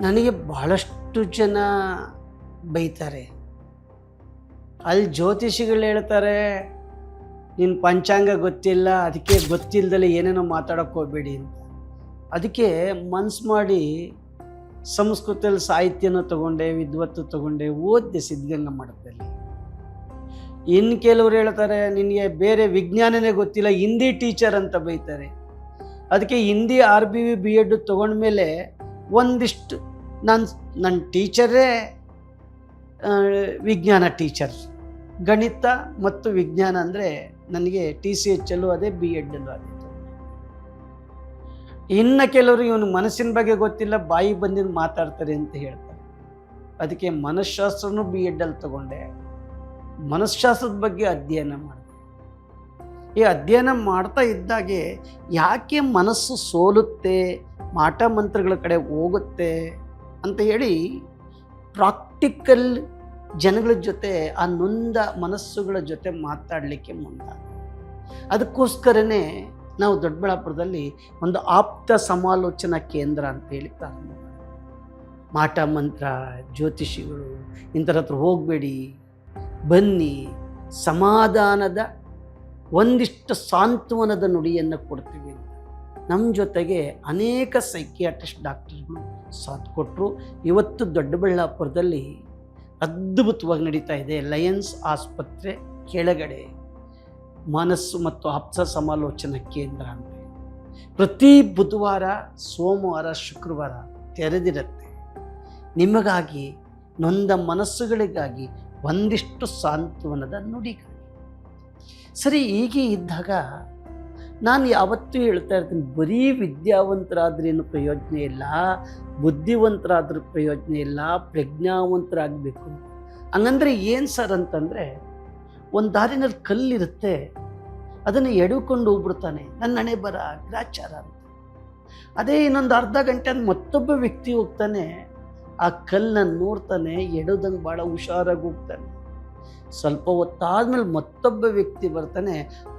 ನನಗೆ ಬಹಳಷ್ಟು ಜನ ಬೈತಾರೆ. ಅಲ್ಲಿ ಜ್ಯೋತಿಷಿಗಳು ಹೇಳ್ತಾರೆ ನಿನ್ನ ಪಂಚಾಂಗ ಗೊತ್ತಿಲ್ಲ, ಅದಕ್ಕೆ ಗೊತ್ತಿಲ್ಲದಲ್ಲಿ ಏನೇನೋ ಮಾತಾಡೋಕ್ಕೆ ಹೋಗ್ಬೇಡಿ ಅಂತ. ಅದಕ್ಕೆ ಮನ್ಸು ಮಾಡಿ ಸಂಸ್ಕೃತದಲ್ಲಿ ಸಾಹಿತ್ಯನ ತಗೊಂಡೆ, ವಿದ್ವತ್ತು ತಗೊಂಡೆ, ಓದಿದೆ ಸಿದ್ಧಗಂಗಾ ಮಠದಲ್ಲಿ. ಇನ್ನು ಕೆಲವರು ಹೇಳ್ತಾರೆ, ನಿನಗೆ ಬೇರೆ ವಿಜ್ಞಾನನೇ ಗೊತ್ತಿಲ್ಲ, ಹಿಂದಿ ಟೀಚರ್ ಅಂತ ಬೈತಾರೆ. ಅದಕ್ಕೆ Hindi, R B V B Ed ತೊಗೊಂಡ್ಮೇಲೆ ಒಂದಿಷ್ಟು ನನ್ನ ನನ್ನ ಟೀಚರೇ ವಿಜ್ಞಾನ ಟೀಚರ್. ಗಣಿತ ಮತ್ತು ವಿಜ್ಞಾನ ಅಂದರೆ ನನಗೆ ಟಿ ಸಿ ಎಚ್ ಅಲ್ಲೂ ಅದೇ, ಬಿ ಎಡ್ಡಲ್ಲೂ ಅದೇ. ಇನ್ನು ಕೆಲವರು ಇವನು ಮನಸ್ಸಿನ ಬಗ್ಗೆ ಗೊತ್ತಿಲ್ಲ, ಬಾಯಿ ಬಂದಿನ ಮಾತಾಡ್ತಾರೆ ಅಂತ ಹೇಳ್ತಾರೆ. ಅದಕ್ಕೆ ಮನಃಶಾಸ್ತ್ರನೂ ಬಿ ಎಡ್ಡಲ್ಲಿ ತಗೊಂಡೆ. ಮನಃಶಾಸ್ತ್ರದ ಬಗ್ಗೆ ಅಧ್ಯಯನ ಮಾಡಿದೆ. ಈ ಅಧ್ಯಯನ ಮಾಡ್ತಾ ಇದ್ದಾಗೆ ಯಾಕೆ ಮನಸ್ಸು ಸೋಲುತ್ತೆ ಮಾಟ ಮಂತ್ರಗಳ ಕಡೆ ಹೋಗುತ್ತೆ? ಅಂತ ಹೇಳಿ ಪ್ರಾಕ್ಟಿಕಲ್ ಜನಗಳ ಜೊತೆ, ಆ ನೊಂದ ಮನಸ್ಸುಗಳ ಜೊತೆ ಮಾತಾಡಲಿಕ್ಕೆ ಮುಂದಾದ ಅದಕ್ಕೋಸ್ಕರನೇ ನಾವು ದೊಡ್ಡಬಳ್ಳಾಪುರದಲ್ಲಿ ಒಂದು ಆಪ್ತ ಸಮಾಲೋಚನಾ ಕೇಂದ್ರ ಅಂತೇಳಿ ಪ್ರಾರಂಭ ಮಾಡಿದ್ವಿ. ಮಾಟ ಮಂತ್ರ, ಜ್ಯೋತಿಷಿಗಳು ಇಂಥರ ಹತ್ರ ಹೋಗಬೇಡಿ, ಬನ್ನಿ, ಸಮಾಧಾನದ, ಒಂದಿಷ್ಟು ಸಾಂತ್ವನದ ನುಡಿಯನ್ನು ಕೊಡ್ತೀವಿ ಅಂತ ನಮ್ಮ ಜೊತೆಗೆ ಅನೇಕ ಸೈಕಿಯಾಟ್ರಿಸ್ಟ್ ಡಾಕ್ಟರ್ಗಳು ಸಾಥ್ ಕೊಟ್ಟರು ಇವತ್ತು ದೊಡ್ಡಬಳ್ಳಾಪುರದಲ್ಲಿ ಅದ್ಭುತವಾಗಿ ನಡೀತಾ ಇದೆ ಲಯನ್ಸ್ ಆಸ್ಪತ್ರೆ ಕೆಳಗಡೆ ಮನಸ್ಸು ಮತ್ತು ಆಪ್ತ ಸಮಾಲೋಚನಾ ಕೇಂದ್ರ ಅಂತ. ಪ್ರತಿ ಬುಧವಾರ, ಸೋಮವಾರ, ಶುಕ್ರವಾರ ತೆರೆದಿರುತ್ತೆ. ನಿಮಗಾಗಿ ನೊಂದ ಮನಸ್ಸುಗಳಿಗಾಗಿ ಒಂದಿಷ್ಟು ಸಾಂತ್ವನದ ನುಡಿಗಾಗಿ ಸರಿ, ಹೀಗೆ ಇದ್ದಾಗ ನಾನು ಯಾವತ್ತೂ ಹೇಳ್ತಾ ಇರ್ತೀನಿ, ಬರೀ ವಿದ್ಯಾವಂತರಾದ್ರೇನು ಪ್ರಯೋಜನ ಇಲ್ಲ, ಬುದ್ಧಿವಂತರಾದ್ರೂ ಪ್ರಯೋಜನ ಇಲ್ಲ, ಪ್ರಜ್ಞಾವಂತರಾಗಬೇಕು ಹಂಗಂದ್ರೆ ಏನು ಸರ್ ಅಂತಂದರೆ, ಒಂದು ದಾರಿನಲ್ಲಿ ಕಲ್ಲಿರುತ್ತೆ, ಅದನ್ನು ಎಡುಕೊಂಡು ಹೋಗ್ಬಿಡ್ತಾನೆ ನನ್ನ ಹಣೆ ಬರ, ಗ್ರಾಚಾರ ಅಂತ. ಅದೇ ಇನ್ನೊಂದು ಅರ್ಧ ಗಂಟೆ ಮತ್ತೊಬ್ಬ ವ್ಯಕ್ತಿ ಹೋಗ್ತಾನೆ, ಆ ಕಲ್ಲನ್ನು ನೋಡ್ತಾನೆ, ಎಡೋದಂಗೆ ಭಾಳ ಹುಷಾರಾಗಿ ಹೋಗ್ತಾನೆ. ಸ್ವಲ್ಪ ಹೊತ್ತಾದ್ಮೇಲೆ ಮತ್ತೊಬ್ಬ ವ್ಯಕ್ತಿ ಬರ್ತಾನೆ,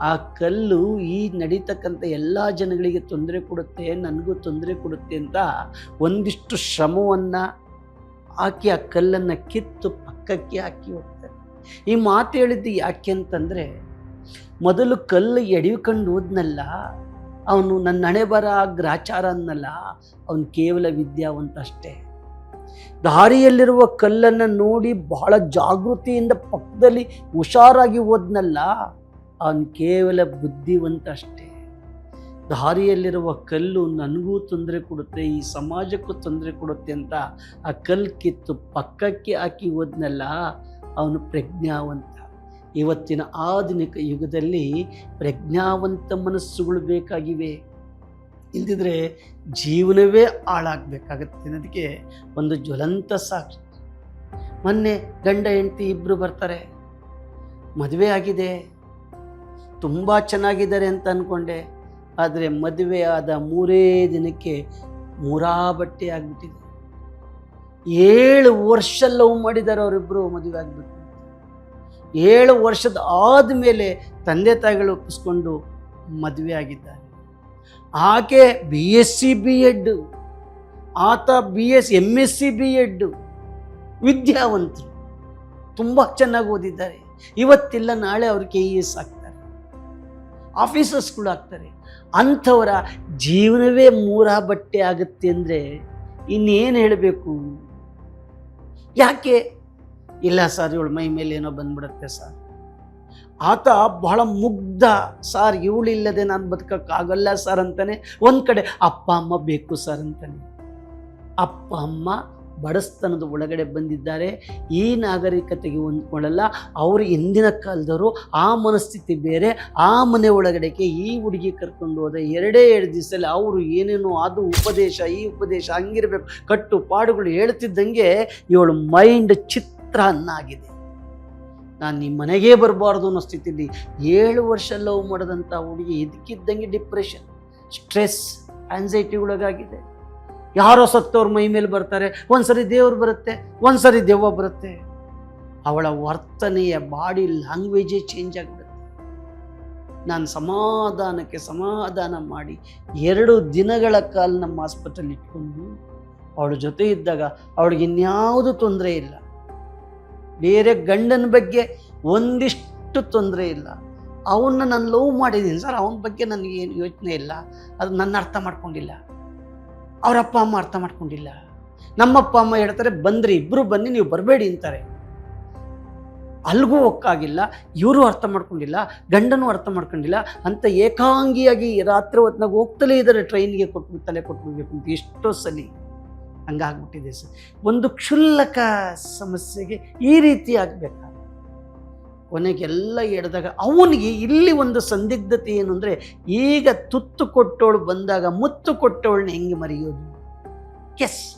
ಆ ಕಲ್ಲು ಈ ನಡೀತಕ್ಕಂಥ ಎಲ್ಲ ಜನಗಳಿಗೆ ತೊಂದರೆ ಕೊಡುತ್ತೆ, ನನಗೂ ತೊಂದರೆ ಕೊಡುತ್ತೆ ಅಂತ ಒಂದಿಷ್ಟು ಶ್ರಮವನ್ನು ಹಾಕಿ ಆ ಕಲ್ಲನ್ನು ಕಿತ್ತು ಪಕ್ಕಕ್ಕೆ ಹಾಕಿ ಹೋಗ್ತಾನೆ ಈ ಮಾತು ಹೇಳಿದ್ದು ಯಾಕೆ ಅಂತಂದರೆ, ಮೊದಲು ಕಲ್ಲು ಎಡಿಕೊಂಡು ಹೋದ್ನಲ್ಲ, ಅವನು ನನ್ನ ಹಣೆ ಬರ ಗ್ರಾಚಾರ ಅನ್ನಲ್ಲ, ಅವನು ಕೇವಲ ವಿದ್ಯಾವಂತ ಅಷ್ಟೇ. ದಾರಿಯಲ್ಲಿರುವ ಕಲ್ಲನ್ನು ನೋಡಿ ಬಹಳ ಜಾಗೃತಿಯಿಂದ ಪಕ್ಕದಲ್ಲಿ ಹುಷಾರಾಗಿ ಹೋದ್ನಲ್ಲ, ಅವನು ಕೇವಲ ಬುದ್ಧಿವಂತ ಅಷ್ಟೇ ದಾರಿಯಲ್ಲಿರುವ ಕಲ್ಲು ನನಗೂ ತೊಂದರೆ ಕೊಡುತ್ತೆ, ಈ ಸಮಾಜಕ್ಕೂ ತೊಂದರೆ ಕೊಡುತ್ತೆ ಅಂತ ಆ ಕಲ್ಲು ಕಿತ್ತು ಪಕ್ಕಕ್ಕೆ ಹಾಕಿ ಹೋದ್ನಲ್ಲ, ಅವನು ಪ್ರಜ್ಞಾವಂತ. ಇವತ್ತಿನ ಆಧುನಿಕ ಯುಗದಲ್ಲಿ ಪ್ರಜ್ಞಾವಂತ ಮನಸ್ಸುಗಳು ಬೇಕಾಗಿವೆ. ಇಲ್ದಿದ್ರೆ ಜೀವನವೇ ಹಾಳಾಗಬೇಕಾಗತ್ತೆ ಅನ್ನೋದಕ್ಕೆ ಒಂದು ಜ್ವಲಂತ ಸಾಕ್ಷಿ. ಮೊನ್ನೆ ಗಂಡ ಹೆಂಡತಿ ಇಬ್ಬರು ಬರ್ತಾರೆ. ಮದುವೆ ಆಗಿದೆ. ತುಂಬ ಚೆನ್ನಾಗಿದ್ದಾರೆ ಅಂತ ಅಂದ್ಕೊಂಡೆ ಆದರೆ ಮದುವೆ ಆದ ಮೂರೇ ದಿನಕ್ಕೆ ಮೂರಾ ಬಟ್ಟೆ ಆಗಿಬಿಟ್ಟಿದೆ. ಏಳು ವರ್ಷ ಲವ್ ಮಾಡಿದ್ದಾರೆ ಅವರಿಬ್ಬರು ಮದುವೆ ಆಗಿಬಿಟ್ಟು ಏಳು ವರ್ಷದ ಆದಮೇಲೆ ತಂದೆ ತಾಯಿಗಳು ಒಪ್ಪಿಸ್ಕೊಂಡು ಮದುವೆ ಆಗಿದ್ದಾರೆ. ಆಕೆ B S C B Ed ಆತ B S M S C B Ed ವಿದ್ಯಾವಂತರು. ತುಂಬ ಚೆನ್ನಾಗಿ ಓದಿದ್ದಾರೆ. ಇವತ್ತಿಲ್ಲ, ನಾಳೆ ಅವ್ರು ಕೆ ಇ ಎಸ್ ಆಗ್ತಾರೆ. ಆಫೀಸರ್ಸ್ಗಳು ಆಗ್ತಾರೆ. ಅಂಥವರ ಜೀವನವೇ ಮೂರ ಬಟ್ಟೆ ಆಗುತ್ತೆ ಅಂದರೆ ಇನ್ನೇನು ಹೇಳಬೇಕು? ಯಾಕೆ? ಇಲ್ಲ ಸರ್, ಇವಳು ಮೈ ಮೇಲೆ ಏನೋ ಬಂದ್ಬಿಡುತ್ತೆ ಸರ್. ಆತ ಬಹಳ ಮುಗ್ಧ, ಸರ್, ಇವಳಿಲ್ಲದೆ ನಾನು ಬದುಕೋಕ್ಕಾಗಲ್ಲ ಸರ್ ಅಂತಾನೆ ಒಂದು ಕಡೆ, ಅಪ್ಪ, ಅಮ್ಮ ಬೇಕು ಸರ್ ಅಂತಾನೆ. ಅಪ್ಪ, ಅಮ್ಮ ಬಡಸ್ತನದ ಒಳಗಡೆ ಬಂದಿದ್ದಾರೆ. ಈ ನಾಗರಿಕತೆಗೆ ಹೊಂದ್ಕೊಳ್ಳಲ್ಲ. ಅವರು ಹಿಂದಿನ ಕಾಲದವರು, ಆ ಮನಸ್ಥಿತಿ ಬೇರೆ, ಆ ಮನೆ ಒಳಗಡೆಗೆ ಈ ಹುಡುಗಿ ಕರ್ಕೊಂಡು ಹೋದ ಎರಡೇ ಎರಡು ದಿವಸದಲ್ಲಿ ಅವರು ಏನೇನೋ ಅದು ಉಪದೇಶ, ಈ ಉಪದೇಶ ಹಂಗಿರಬೇಕು. ಕಟ್ಟು ಪಾಡುಗಳು ಹೇಳ್ತಿದ್ದಂಗೆ ಇವಳು ಮೈಂಡ್ ಚಿತ್ರ ಆಗಿದೆ ನಾನು ನಿಮ್ಮ ಮನೆಗೇ ಬರಬಾರ್ದು ಅನ್ನೋ ಸ್ಥಿತಿಲಿ ಏಳು ವರ್ಷ ಲವ್ ಮಾಡಿದಂಥ ಹುಡುಗಿ ಇದಕ್ಕಿದ್ದಂಗೆ ಡಿಪ್ರೆಷನ್ ಸ್ಟ್ರೆಸ್ ಆನ್ಸೈಟಿ ಒಳಗಾಗಿದೆ. ಯಾರೋ ಸತ್ತವ್ರ ಮೈ ಮೇಲೆ ಬರ್ತಾರೆ, ಒಂದ್ಸರಿ ದೇವ್ರು ಬರುತ್ತೆ, ಒಂದ್ಸರಿ ದೆವ್ವ ಬರುತ್ತೆ. ಅವಳ ವರ್ತನೆಯ ಬಾಡಿ ಲ್ಯಾಂಗ್ವೇಜೇ ಚೇಂಜ್ ಆಗಿಬಿಡುತ್ತೆ. ನಾನು ಸಮಾಧಾನಕ್ಕೆ ಸಮಾಧಾನ ಮಾಡಿ ಎರಡು ದಿನಗಳ ಕಾಲ ನಮ್ಮ ಆಸ್ಪತ್ರೆಯಲ್ಲಿ ಇಟ್ಕೊಂಡು, ಅವಳ ಜೊತೆ ಇದ್ದಾಗ ಅವಳಿಗೆ ಇನ್ಯಾವುದು ತೊಂದರೆ ಇಲ್ಲ. ಬೇರೆ ಗಂಡನ ಬಗ್ಗೆ ಒಂದಿಷ್ಟು ತೊಂದರೆ ಇಲ್ಲ. ಅವನ್ನ ನಾನು ಲವ್ ಮಾಡಿದ್ದೀನಿ ಸರ್, ಅವನ ಬಗ್ಗೆ ನನಗೆ ಏನು ಯೋಚನೆ ಇಲ್ಲ. ಅದು ನನ್ನ ಅರ್ಥ ಮಾಡ್ಕೊಂಡಿಲ್ಲ. ಅವ್ರ ಅಪ್ಪ ಅಮ್ಮ ಅರ್ಥ ಮಾಡ್ಕೊಂಡಿಲ್ಲ. ನಮ್ಮಪ್ಪ ಅಮ್ಮ ಹೇಳ್ತಾರೆ, ಬಂದ್ರಿ ಇಬ್ಬರು ಬನ್ನಿ, ನೀವು ಬರಬೇಡಿ ಅಂತಾರೆ. ಅಲ್ಗೂ ಒಕ್ಕಾಗಿಲ್ಲ, ಇವರು ಅರ್ಥ ಮಾಡ್ಕೊಂಡಿಲ್ಲ, ಗಂಡನೂ ಅರ್ಥ ಮಾಡ್ಕೊಂಡಿಲ್ಲ, ಅಂತ ಏಕಾಂಗಿಯಾಗಿ ರಾತ್ರಿ ಹೊತ್ನಾಗ ಹೋಗ್ತಲೇ ಇದ್ದಾರೆ ಟ್ರೈನ್ಗೆ ಕೊಟ್ಟು ತಲೆ ಅಂತ ಎಷ್ಟೋ ಸಲಿ. ಹಂಗಾಗ್ಬಿಟ್ಟಿದೆ ಸರ್. ಒಂದು ಕ್ಷುಲ್ಲಕ ಸಮಸ್ಯೆಗೆ ಈ ರೀತಿ ಆಗ್ಬೇಕಾ ಕೊನೆಗೆಲ್ಲ ಎಡ್ದಾಗ ಅವನಿಗೆ ಇಲ್ಲಿ ಒಂದು ಸಂದಿಗ್ಧತೆ ಏನು ಅಂದರೆ ಈಗ ತುತ್ತು ಕೊಟ್ಟವಳು ಬಂದಾಗ ಮುತ್ತು ಕೊಟ್ಟವಳನ್ನ ಹೆಂಗೆ ಮರೆಯೋದು? ಎಸ್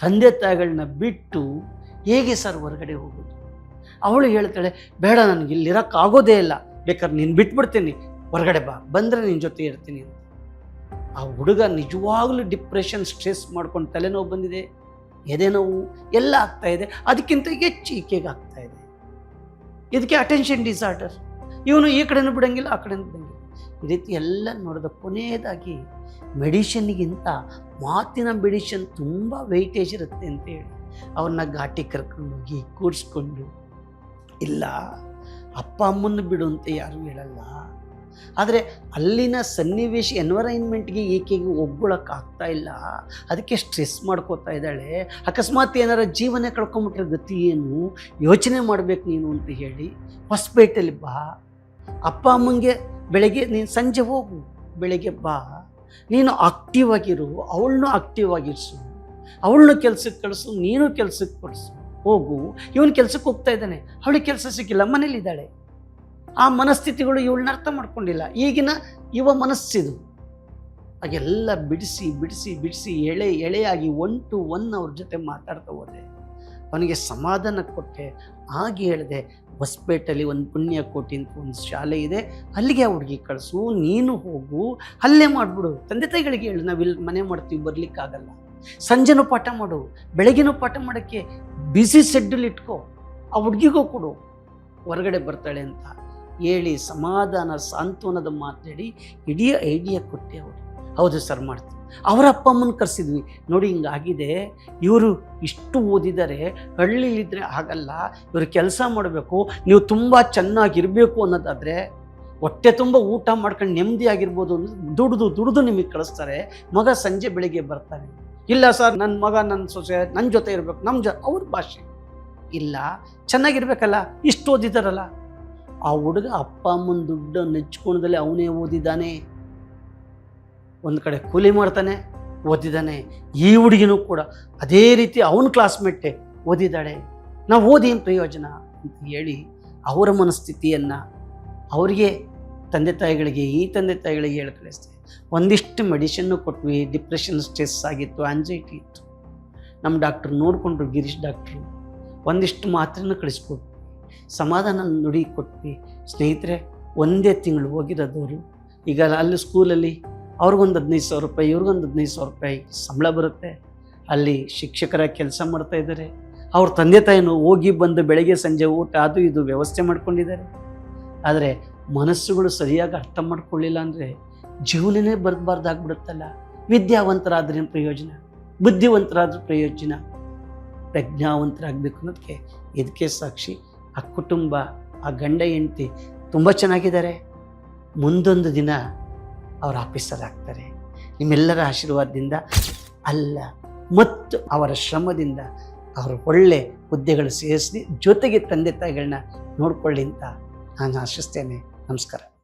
ತಂದೆ ತಾಯಿಗಳನ್ನ ಬಿಟ್ಟು ಹೇಗೆ ಸರ್ ಹೊರಗಡೆ ಹೋಗೋದು? ಅವಳು ಹೇಳ್ತಾಳೆ, ಬೇಡ, ನನಗೆ ಇಲ್ಲಿರೋಕ್ಕಾಗೋದೇ ಇಲ್ಲ. ಬೇಕಾದ್ರೆ ನೀನು ಬಿಟ್ಬಿಡ್ತೀನಿ. ಹೊರಗಡೆ ಬಾ. ಬಂದರೆ ನಿನ್ನ ಜೊತೆ ಇರ್ತೀನಿ ಅಂತ. ಆ ಹುಡುಗ ನಿಜವಾಗ್ಲೂ ಡಿಪ್ರೆಷನ್ ಸ್ಟ್ರೆಸ್ ಮಾಡ್ಕೊಂಡು ತಲೆನೋವು ಬಂದಿದೆ, ಎದೆನೋವು ಎಲ್ಲ ಆಗ್ತಾ ಇದೆ, ಅದಕ್ಕಿಂತ ಹೆಚ್ಚು ಈಕೆಗೆ ಆಗ್ತಾ ಇದೆ. ಇದಕ್ಕೆ ಅಟೆನ್ಷನ್ ಡಿಸಾರ್ಡರ್ ಇವನು ಈ ಕಡೆನೂ ಬಿಡಂಗಿಲ್ಲ, ಆ ಕಡೆನೂ ಬಿಡಂಗಿಲ್ಲ. ಈ ರೀತಿ ಎಲ್ಲ ನೋಡಿದ ಕೊನೆಯದಾಗಿ ಮೆಡಿಷನ್ಗಿಂತ ಮಾತಿನ ಮೆಡಿಷನ್ ತುಂಬ ವೆಯ್ಟೇಜ್ ಇರುತ್ತೆ ಅಂತ ಹೇಳಿ ಅವ್ರನ್ನ ಘಾಟಿ ಕರ್ಕೊಂಡೋಗಿ ಕೂರಿಸ್ಕೊಂಡು, ಇಲ್ಲ, ಅಪ್ಪ ಅಮ್ಮನ ಬಿಡು ಅಂತ ಯಾರೂ ಹೇಳಲ್ಲ. ಆದರೆ ಅಲ್ಲಿನ ಸನ್ನಿವೇಶ ಎನ್ವರೈನ್ಮೆಂಟ್ಗೆ ಈಕೆಗೆ ಒಗ್ಗೊಳಕ್ಕಾಗ್ತಾ ಇಲ್ಲ? ಅದಕ್ಕೆ ಸ್ಟ್ರೆಸ್ ಮಾಡ್ಕೋತಾ ಇದ್ದಾಳೆ. ಅಕಸ್ಮಾತ್ ಏನಾರ ಜೀವನ ಕಳ್ಕೊಂಬಿಟ್ರೆ ಗತಿ ಏನು? ಯೋಚನೆ ಮಾಡಬೇಕು ನೀನು ಅಂತ ಹೇಳಿ ಹೊಸಪೇಟೆಯಲ್ಲಿ ಬಾ. ಅಪ್ಪ ಅಮ್ಮಂಗೆ ಬೆಳಗ್ಗೆ ನೀನು ಸಂಜೆ ಹೋಗು, ಬೆಳಗ್ಗೆ ಬಾ. ನೀನು ಆಕ್ಟಿವ್ ಆಗಿರು, ಅವಳನ್ನೂ ಆಕ್ಟಿವ್ ಆಗಿರಿಸು. ಅವಳನ್ನು ಕೆಲಸಕ್ಕೆ ಕಳಿಸು, ನೀನು ಕೆಲಸಕ್ಕೆ ಕಳಿಸು ಹೋಗು. ಇವನು ಕೆಲಸಕ್ಕೆ ಹೋಗ್ತಾ ಇದ್ದಾನೆ. ಅವಳಿಗೆ ಕೆಲಸ ಸಿಕ್ಕಿಲ್ಲ, ಮನೇಲಿದ್ದಾಳೆ. ಆ ಮನಸ್ಥಿತಿಗಳು ಇವಳನ್ನ ಅರ್ಥ ಮಾಡ್ಕೊಂಡಿಲ್ಲ. ಈಗಿನ ಯುವ ಮನಸ್ಸಿದು. ಹಾಗೆಲ್ಲ ಬಿಡಿಸಿ ಬಿಡಿಸಿ ಬಿಡಿಸಿ ಎಳೆ, ಎಳೆಯಾಗಿ ಒನ್ ಟು ಒನ್ ಅವ್ರ ಜೊತೆ ಮಾತಾಡ್ತಾ ಹೋದೆ. ಅವನಿಗೆ ಸಮಾಧಾನ ಕೊಟ್ಟೆ. ಹಾಗೆ ಹೇಳಿದೆ ಹೊಸಪೇಟಲ್ಲಿ ಒಂದು ಪುಣ್ಯಕೋಟಿ ಅಂತ ಒಂದು ಶಾಲೆ ಇದೆ. ಅಲ್ಲಿಗೆ ಆ ಹುಡುಗಿ ಕಳಿಸು, ನೀನು ಹೋಗು, ಅಲ್ಲೇ ಮಾಡಿಬಿಡು. ತಂದೆ ತಾಯಿಗಳಿಗೆ ಹೇಳು, ನಾವು ಇಲ್ಲಿ ಮನೆ ಮಾಡ್ತೀವಿ, ಬರಲಿಕ್ಕಾಗಲ್ಲ. ಸಂಜೆನೂ ಪಾಠ ಮಾಡು. ಬೆಳಗ್ಗೆನೂ ಪಾಠ ಮಾಡೋಕ್ಕೆ ಬಿಸಿ ಶೆಡ್ಯೂಲ್ ಇಟ್ಕೋ. ಆ ಹುಡುಗಿಗೂ ಕೊಡು. ಹೊರಗಡೆ ಬರ್ತಾಳೆ ಅಂತ. ಹೇಳಿ ಸಮಾಧಾನ ಸಾಂತ್ವನದ ಮಾತಾಡಿ ಇಡೀ ಐಡಿಯಾ ಕೊಟ್ಟೆ ಅವರು. ಹೌದು ಸರ್ ಮಾಡ್ತೀವಿ ಅವರ ಅಪ್ಪ ಅಮ್ಮನ ಕರೆಸಿದ್ವಿ. ನೋಡಿ ಹಿಂಗಾಗಿದೆ. ಇವರು ಇಷ್ಟು ಓದಿದರೆ ಹಳ್ಳಿಲಿದ್ದರೆ ಆಗಲ್ಲ. ಇವರು ಕೆಲಸ ಮಾಡಬೇಕು. ನೀವು ತುಂಬ ಚೆನ್ನಾಗಿರಬೇಕು ಅನ್ನೋದಾದರೆ ಹೊಟ್ಟೆ ತುಂಬ ಊಟ ಮಾಡ್ಕೊಂಡು ನೆಮ್ಮದಿಯಾಗಿರ್ಬೋದು ಅಂದ್ರೆ ದುಡ್ದು ದುಡ್ದು ನಿಮಗೆ ಕಳಿಸ್ತಾರೆ. ಮಗ ಸಂಜೆ ಬೆಳಿಗ್ಗೆ ಬರ್ತಾನೆ. ಇಲ್ಲ ಸರ್ ನನ್ನ ಮಗ ನನ್ನ ಸೊಸೆ ನನ್ನ ಜೊತೆ ಇರಬೇಕು. ನಮ್ಮ ಜೊ ಅವ್ರ ಭಾಷೆ. ಇಲ್ಲ, ಚೆನ್ನಾಗಿರ್ಬೇಕಲ್ಲ. ಇಷ್ಟು ಓದಿದಾರಲ್ಲ. ಆ ಹುಡುಗ ಅಪ್ಪ ಅಮ್ಮನ ದುಡ್ಡು ನೆಚ್ಕೊಂಡದಲ್ಲಿ ಅವನೇ ಓದಿದ್ದಾನೆ. ಒಂದು ಕಡೆ ಕೂಲಿ ಮಾಡ್ತಾನೆ, ಓದಿದ್ದಾನೆ. ಈ ಹುಡುಗಿನೂ ಕೂಡ ಅದೇ ರೀತಿ ಅವನ ಕ್ಲಾಸ್ಮೇಟೆ ಓದಿದ್ದಾಳೆ. ನಾವು ಓದಿ ಏನು ಪ್ರಯೋಜನ ಅಂತ ಹೇಳಿ ಅವರ ಮನಸ್ಥಿತಿಯನ್ನು ಅವರಿಗೆ ತಂದೆ ತಾಯಿಗಳಿಗೆ, ಈ ತಂದೆ ತಾಯಿಗಳಿಗೆ ಹೇಳಿ ಕಳಿಸ್ತೀವಿ ಒಂದಿಷ್ಟು ಮೆಡಿಷನ್ನು ಕೊಟ್ವಿ ಡಿಪ್ರೆಷನ್ ಸ್ಟ್ರೆಸ್ ಆಗಿತ್ತು ಆ್ಯಂಜೈಟಿ ಇತ್ತು. ನಮ್ಮ ಡಾಕ್ಟ್ರು ನೋಡಿಕೊಂಡ್ರು, ಗಿರೀಶ್ ಡಾಕ್ಟ್ರು ಒಂದಿಷ್ಟು ಮಾತ್ರೆನ ಕಳಿಸ್ಕೊಟ್ವಿ ಸಮಾಧಾನ ನುಡಿ ಕೊಟ್ವಿ. ಸ್ನೇಹಿತರೆ, ಒಂದೇ ತಿಂಗಳು ಹೋಗಿರೋದವರು. ಈಗ ಅಲ್ಲಿ ಸ್ಕೂಲಲ್ಲಿ ಅವ್ರಿಗೊಂದು ಹದಿನೈದು ಸಾವಿರ ರೂಪಾಯಿ, ಇವ್ರಿಗೊಂದು ಹದಿನೈದು ಸಾವಿರ ರೂಪಾಯಿ ಸಂಬಳ ಬರುತ್ತೆ. ಅಲ್ಲಿ ಶಿಕ್ಷಕರ ಕೆಲಸ ಮಾಡ್ತಾ ಇದ್ದಾರೆ. ಅವ್ರ ತಂದೆ ತಾಯಿನೂ ಹೋಗಿ ಬಂದು ಬೆಳಗ್ಗೆ ಸಂಜೆ ಊಟ ಅದು ಇದು ವ್ಯವಸ್ಥೆ ಮಾಡ್ಕೊಂಡಿದ್ದಾರೆ. ಆದರೆ ಮನಸ್ಸುಗಳು ಸರಿಯಾಗಿ ಅರ್ಥ ಮಾಡ್ಕೊಳ್ಳಿಲ್ಲ ಅಂದರೆ ಜೀವನನೇ ಬರಬಾರ್ದಾಗ್ಬಿಡುತ್ತಲ್ಲ. ವಿದ್ಯಾವಂತರಾದ್ರೇನು ಪ್ರಯೋಜನ? ಬುದ್ಧಿವಂತರಾದ್ರೂ ಪ್ರಯೋಜನ? ಪ್ರಜ್ಞಾವಂತರಾಗಬೇಕು ಅನ್ನೋದಕ್ಕೆ ಇದಕ್ಕೆ ಸಾಕ್ಷಿ? ಆ ಕುಟುಂಬ, ಆ ಗಂಡ ಹೆಂಡತಿ ತುಂಬ ಚೆನ್ನಾಗಿದ್ದಾರೆ. ಮುಂದೊಂದು ದಿನ ಅವರ ಆಫೀಸರ್ ಆಗ್ತಾರೆ ನಿಮ್ಮೆಲ್ಲರ ಆಶೀರ್ವಾದದಿಂದ ಅಲ್ಲ, ಮತ್ತು ಅವರ ಶ್ರಮದಿಂದ ಅವರು ಒಳ್ಳೆ ಹುದ್ದೆಗಳು ಸೇರಿಸಿ ಜೊತೆಗೆ ತಂದೆ ತಾಯಿಗಳನ್ನ ನೋಡ್ಕೊಳ್ಳಿ ಅಂತ ನಾನು ಆಶಿಸ್ತೇನೆ. ನಮಸ್ಕಾರ.